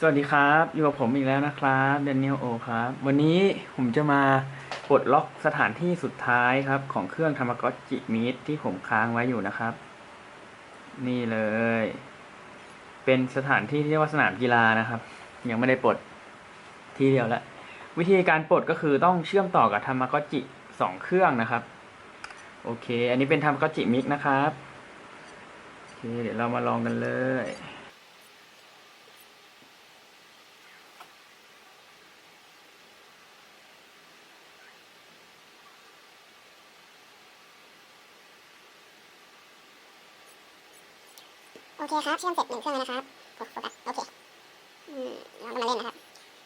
สวัสดีครับ อยู่กับผมอีกแล้วนะครับเดน i น l โอครับ วันนี้ผมจะมาปลดล็อกสถานที่สุดท้ายครับ ของเครื่องธรรมกอจิมีดที่ผมค้างไว้อยู่นะครับ นี่เลย เป็นสถานที่ที่เรียกว่าสนามกีฬานะครับ ยังไม่ได้ปลดที่เดียวล้ววิธีการปลดก็คือต้องเชื่อมต่อกับธรรมกอจิสองเครื่องนะครับ โอเค อันนี้เป็นธรรมกอจิมิกนะครับโอเคเดี๋ยวเรามาลองกันเลย โอเคครับเชื่อมเสร็จหนึ่งเครื่องแล้วนะครับโฟกัสโอเคอืมเราก็มาเล่นนะครับ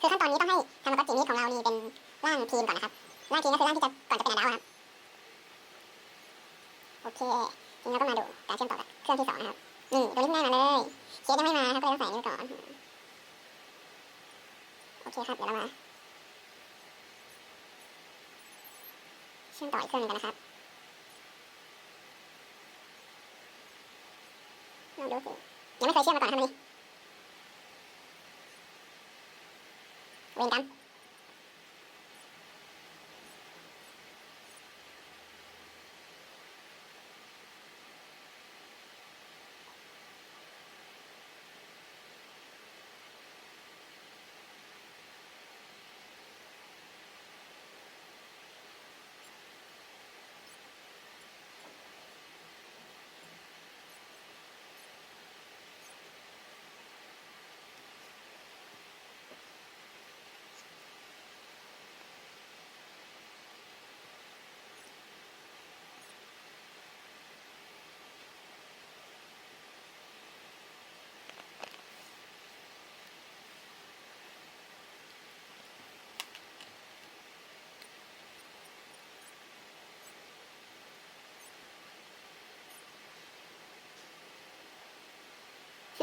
คือขั้นตอนนี้ต้องให้ทำกอจินี้ของเรานี่เป็นร่างทีมก่อนนะครับร่างทีมก็คือร่างที่จะก่อนจะเป็นดาวครับโอเคทีนี้เราก็มาดูการเชื่อมต่อกับเครื่องที่สองนะครับนี่ตัวนี้ง่มาเลยเคสยังไม่มาครับก็เลยต้องใส่นี่ไว้ก่อนโอเคครับเดี๋ยวเรามาเชื่อมต่ออีกเครื่องนึงกันนะครับ ลองดูสิยังไม่เคยเชื่อมาก่อนทำไมเวรกรรม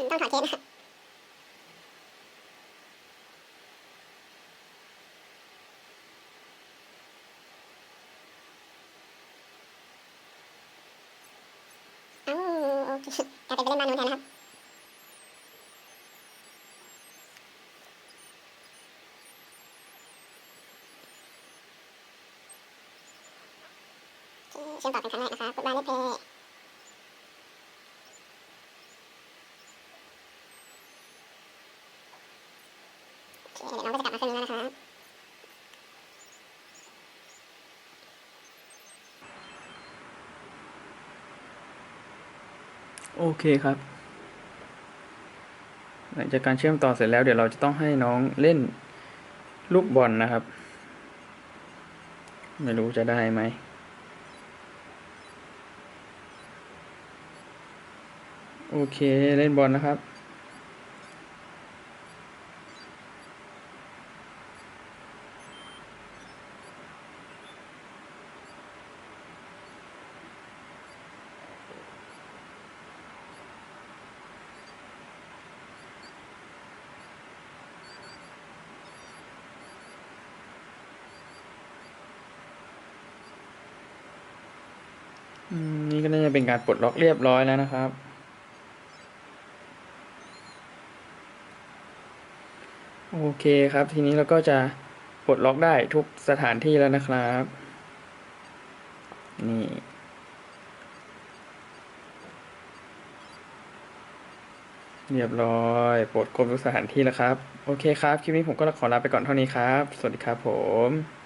ต้องถอดเทปนะครับกลายเป็นไปเล่นบ้านนู้นแทนนะครับเคเชื่อมต่อเป็นครั้งแรกนะคะกดบ้านเล่นเพย์ โอเคเดี๋ยวน้องก็จะกลับมาเครื่องนี้แล้วนะครับ โอเคครับ หลังจากการเชื่อมต่อเสร็จแล้วเดี๋ยวเราจะต้องให้น้องเล่นลูกบอลนะครับ ไม่รู้จะได้ไหมโอเค เล่นบอลนะครับ นี่ก็น่าจะเป็นการปลดล็อกเรียบร้อยแล้วนะครับ โอเคครับ ทีนี้เราก็จะปลดล็อกได้ทุกสถานที่แล้วนะครับ นี่เรียบร้อยปลดครบทุกสถานที่แล้วครับ โอเคครับ คลิปนี้ผมก็ขอลาไปก่อนเท่านี้ครับ สวัสดีครับผม